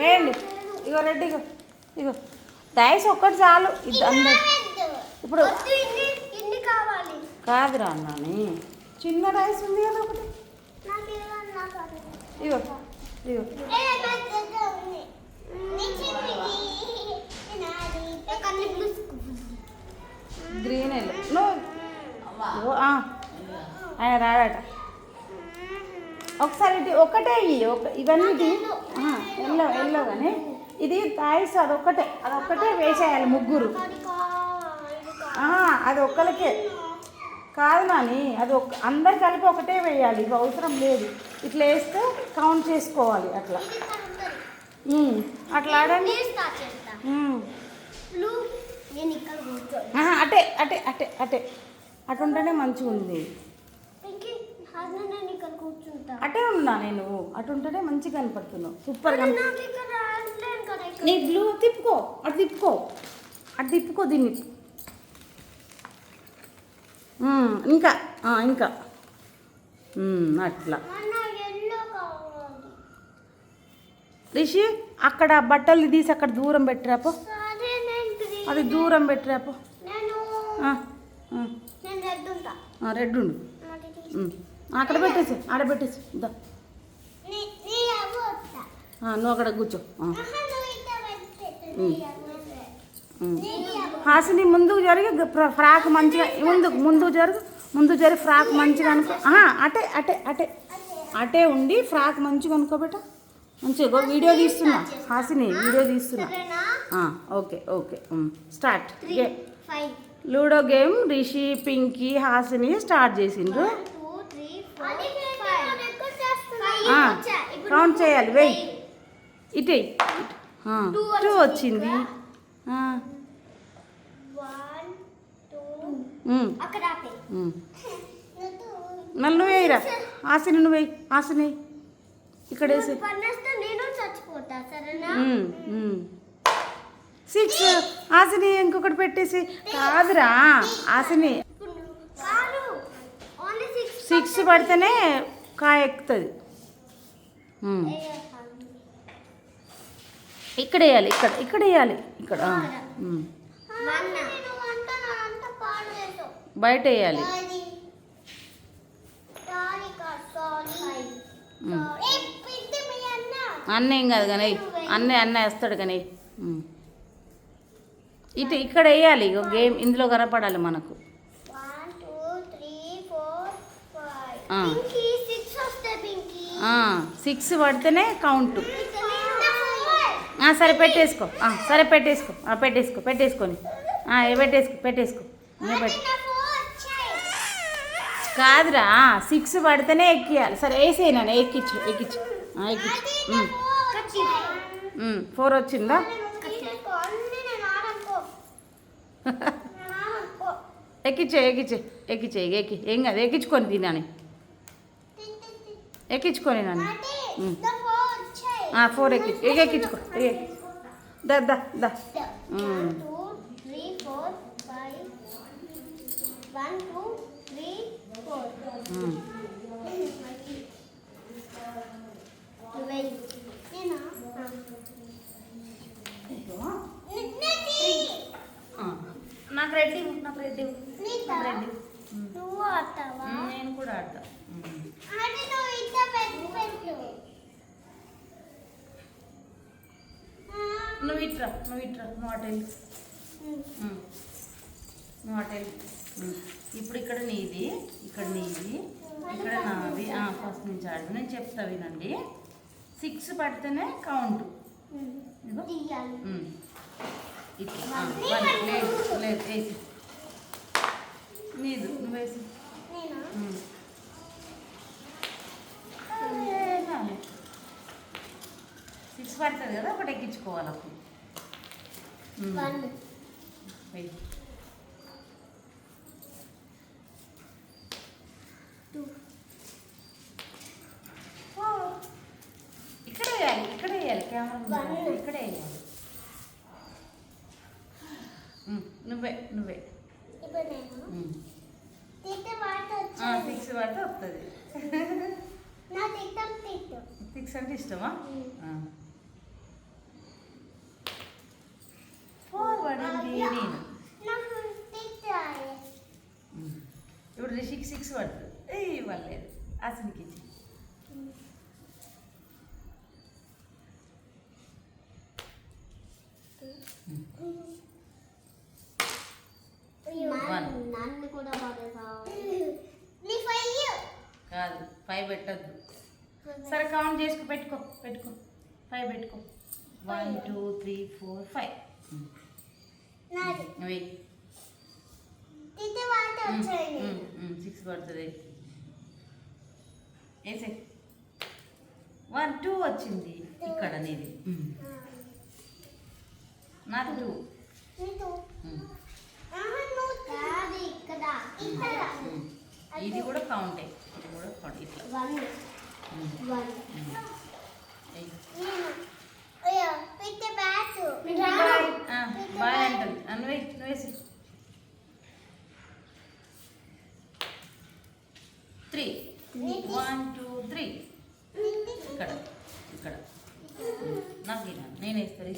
వేయండి. ఇగో రెడ్డి ఇగో. ఇగో. డైస్ ఒక్కటి చాలు. ఇప్పుడు- కాదురా నాని చిన్న రైస్ ఉంది కదా ఒకటి. ఇగో ఇగో. Green yellow. ఆయన రాడట. ఒకసారి ఇది ఒక్కటే ఇయ్యి ఒక ఇవన్నీ ఎల్లో ఎల్లో కానీ ఇది తాయిస్ అదొక్కటే అదొక్కటే వేసేయాలి ముగ్గురు. అది ఒక్కరికే కాదు నాని అది ఒక్క అందరు కలిపి ఒకటే వేయాలి ఇవి అవసరం లేదు. ఇట్లా వేస్తే కౌంట్ చేసుకోవాలి అట్లా. అట్లా ఆడండి. అటే అటే అటే అటే అటు. ఉంటేనే మంచిగా ఉంది పింకీ హాజర్ నేను ఇక్కడ కూర్చుంటా అటే ఉన్నా నేను. అటు ఉంటేనే మంచిగా కనపడుతున్నావు. ఇక్కడ. నీ బ్లూ తిప్పుకో. అటు తిప్పుకో. అటు తిప్పుకో దీన్ని. ఇంకా. ఇంకా. అట్లా. రిషి అక్కడ బట్టలు తీసి అక్కడ దూరం పెట్టిరాపో. అది దూరం పెట్టిరాపో రెడ్ ఉండు. అక్కడ పెట్టేసి ఆడ పెట్టేసి దా. నువ్వు అక్కడ కూర్చో. హాసిని ముందుకు జరిగి ఫ్ర- ఫ్రాక్ మంచిగా ముందుకు ముందుకు జరుగు ముందు జరిగి ఫ్రాక్ మంచిగా అనుకో అటే అటే అటే. అటే ఉండి ఫ్రాక్ మంచిగా అనుకోబెట్ట. మంచిగా వీడియో తీస్తున్నా. హాసిని వీడియో తీస్తున్నా. Okay okay. Start. Ludo game Rishi Pinky Hasini start చేసిండ్రు. కౌంట్ చేయాలి, వెయ్. వెయ్. ఇటే టూ వచ్చింది. మళ్ళీ నువ్వు వేయరా హాసిని నువ్వు వేయి హాసిని ఇక్కడ వేసి. సిక్స్. ఆశని ఇంకొకటి పెట్టేసి. కాదురా ఆశని ఇప్పుడు నువ్వు- కాదు ఓన్లీ సిక్స్ పడితేనే కాయ ఎక్కుతుంది. ఇక్కడ వేయాలి ఇక్కడ ఇక్కడ వేయాలి ఇక్కడ బయట వేయాలి. అన్న ఏం కాదు కానీ అన్న అన్న వేస్తాడు కానీ. ఇటు ఇక్కడ వేయాలి గేమ్ ఇందులో కనపడాలి మనకు. సిక్స్ పడితేనే కౌంట్ సరే పెట్టేసుకో. సరే పెట్టేసుకో. పెట్టేసుకో పెట్టేసుకొని. పెట్టేసుకో పెట్టేసుకో. కాదురా సిక్స్ పడితేనే ఎక్కియాలి. సరే వేసేయి నాన్న ఎక్కించు ఎక్కించు ఆ, ఎక్కించు ఉమ్, ఉమ్, ఫోర్ వచ్చిందా? ఎక్కించే ఎక్కించే ఎక్కించే ఎక్కి. ఏం కాదు ఎక్కించుకొని తినాని ఎక్కించుకొని నాని ఉమ్. ఆ, ఫోర్ ఎక్కి ఎగ ఎక్కించుకో. దా దా దా. Two, three, four, five. One, two, three, four. ఉమ్. Twelve. నేనా? Three. ఆ, నాకు రెడ్డి నాకు రెడ్డి నీకా? రెడ్డి నువ్వు ఆడతావా? నేను కూడా ఆడతా ఆడి నువ్వు ఇంత పెట్టు, పెట్టు. ఆ. నువ్వు ఇట్రా నువ్వు ఇట్రా నువ్వు అటు వెళ్ళు. నువ్వు అటు వెళ్ళు. ఇప్పుడు ఇక్కడ నీది ఇక్కడ నీది ఇక్కడ నాది. ఫస్ట్ నుంచి ఆడు. నేను చెప్తా వినండి. సిక్స్ పడితేనే కౌంట్. ఇట్లా. లేదు లేదు వేసి. నీదు నువ్వు వేసి నేనా? ఉమ్. సిక్స్ పడుతుంది కదా ఒకటి ఎక్కించుకోవాలి అప్పుడు. ఇక్కడే వేయాలి ఇక్కడే వేయాలి కెమెరా ఇక్కడే వేయాలి. నువ్వే నువ్వే. సిక్స్ పడితే వస్తుంది అంటే ఇష్టమా ఫోర్ పడింది నేను నాకు తిట్టాలి ఉమ్. ఇప్పుడు రిషికి సిక్స్ పడుతుంది. ఏ ఇవ్వలేదు. అసలుకి కాదు ఫైవ్ పెట్టద్దు. సరే కౌంట్ చేసుకు పెట్టుకో పెట్టుకో. ఫైవ్ పెట్టుకో. One two three four five వెయ్యి సిక్స్ పడుతుంది. వేసే వన్ టూ వచ్చింది ఇక్కడ నీది. ఉమ్. నాది టూ. ఇది కూడా కౌంటే ఇది కూడా కౌంట్ ఇట్లా వన్ ఉమ్. వన్ ఉమ్. వెయ్యి. నేను అయ్యో పెట్టే బ్యాట్ ఆ, బాయ్ అంటుంది అను వెయ్యి నువ్వు వేసి త్రీ వన్ టూ త్రీ ఇక్కడ ఇక్కడ. నాకు నేను వేస్తాను